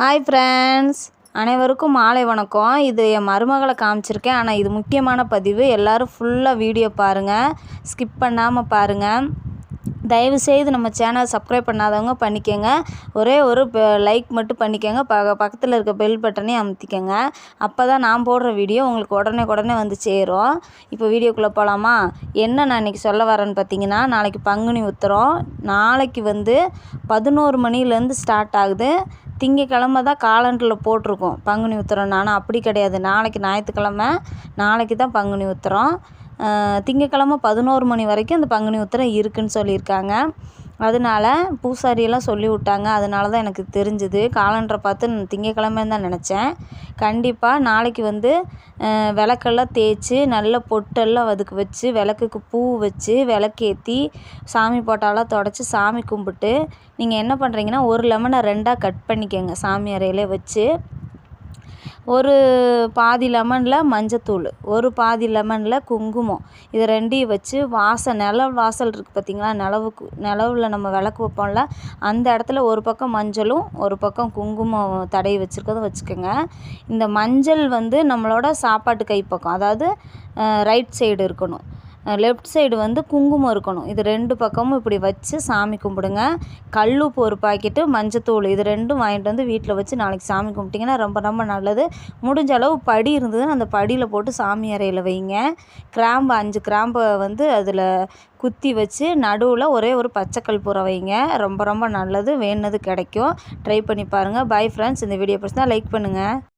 Hi friends அனைவருக்கும் மாலை வணக்கம். இது என் மருமகளை காமிச்சிருக்கேன். ஆனால் இது முக்கியமான பதிவு. எல்லோரும் ஃபுல்லாக வீடியோ பாருங்கள் ஸ்கிப் பண்ணாமல் பாருங்கள் தயவுசெய்து நம்ம சேனல் சப்ஸ்கிரைப் பண்ணாதவங்க பண்ணிக்கோங்க. ஒரே ஒரு லைக் மட்டும் பண்ணிக்கோங்க. ப பக்கத்தில் இருக்க பெல் பட்டனையும் அமுத்திக்கோங்க. அப்போ தான் நான் போடுற வீடியோ உங்களுக்கு உடனே உடனே வந்து சேரும். இப்போ வீடியோக்குள்ளே போகலாமா என்ன நான் இன்றைக்கி சொல்ல வரேன்னு பார்த்தீங்கன்னா நாளைக்கு பங்குனி உத்தரம். நாளைக்கு வந்து பதினோரு மணிலேருந்து ஸ்டார்ட் ஆகுது. திங்கக்கிழம தான் காலண்டரில் போட்டிருக்கோம் பங்குனி உத்திரம். ஆனால் அப்படி கிடையாது. நாளைக்கு ஞாயிற்றுக்கிழம நாளைக்கு தான் பங்குனி உத்திரம். திங்கக்கிழம பதினோரு மணி வரைக்கும் அந்த பங்குனி உத்திரம் இருக்குதுன்னு சொல்லியிருக்காங்க. அதனால பூசாரியெல்லாம் சொல்லி விட்டாங்க அதனால தான் எனக்கு தெரிஞ்சுது. காலண்டரை பார்த்து நான் திங்கக்கிழமைன்னு தான் நினச்சேன். கண்டிப்பாக நாளைக்கு வந்து விளக்கெல்லாம் தேய்ச்சி நல்ல பொட்டெல்லாம் அதுக்கு வச்சு விளக்குக்கு பூ வச்சு விளக்கேற்றி சாமி போட்டாலாம் தொடச்சி சாமி கும்பிட்டு நீங்கள் என்ன பண்ணுறீங்கன்னா ஒரு லெமனை ரெண்டாக கட் பண்ணிக்கோங்க. சாமி அறையிலே வச்சு. ஒரு பாதி லெமனில் மஞ்சத்தூள் ஒரு பாதி லெமனில் குங்குமம். இது ரெண்டையும் வச்சு வாசல் நிலவு வாசல் இருக்குது பார்த்திங்களா நிலவுக்கு நிலவுல நம்ம விளக்கு வைப்போம்ல அந்த இடத்துல ஒரு பக்கம் மஞ்சளும் ஒரு பக்கம் குங்குமம் தடவி வச்சுருக்கதும் வச்சுக்கோங்க. இந்த மஞ்சள் வந்து நம்மளோட சாப்பாட்டு கைப்பக்கம் அதாவது ரைட் சைடு இருக்கணும். லெஃப்ட் சைடு வந்து குங்குமம் இருக்கணும். இது ரெண்டு பக்கமும் இப்படி வச்சு சாமி கும்பிடுங்க. கல்லுப்பு ஒரு பாக்கெட்டு மஞ்சத்தூள் இது ரெண்டும் வாங்கிட்டு வந்து வீட்டில் வச்சு நாளைக்கு சாமி கும்பிட்டிங்கன்னா ரொம்ப ரொம்ப நல்லது. முடிஞ்ச அளவு படி இருந்ததுன்னா அந்த படியில் போட்டு சாமி அறையில் வைங்க. கிராம்பு அஞ்சு கிராம்பை வந்து அதில் குத்தி வச்சு நடுவில் ஒரே ஒரு பச்சை கற்பூரம் வைங்க. ரொம்ப ரொம்ப நல்லது வேணுனது கிடைக்கும். ட்ரை பண்ணி பாருங்கள் பை ஃப்ரெண்ட்ஸ் இந்த வீடியோ பிடிச்சா லைக் பண்ணுங்கள்